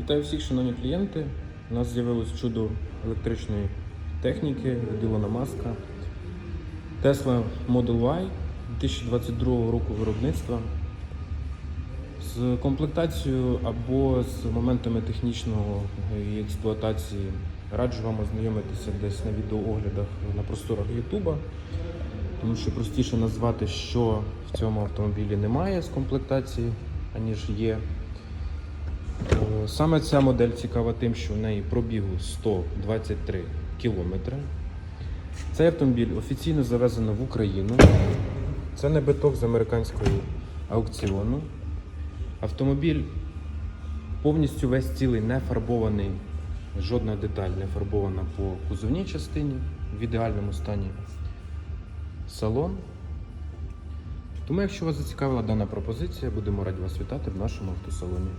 Вітаю всіх, шановні клієнти. У нас з'явилось чудо електричної техніки від Ілона Маска. Tesla Model Y 2022 року виробництва. З комплектацією або з моментами технічного і експлуатації раджу вам ознайомитися десь на відеооглядах на просторах Ютуба, тому що простіше назвати, що в цьому автомобілі немає з комплектації, аніж є. Саме ця модель цікава тим, що в неї пробігу 123 кілометри. Цей автомобіль офіційно завезено в Україну. Це не биток з американського аукціону. Автомобіль повністю весь цілий не фарбований, жодна деталь не фарбована по кузовній частині в ідеальному стані салон. Тому, якщо вас зацікавила дана пропозиція, будемо раді вас вітати в нашому автосалоні.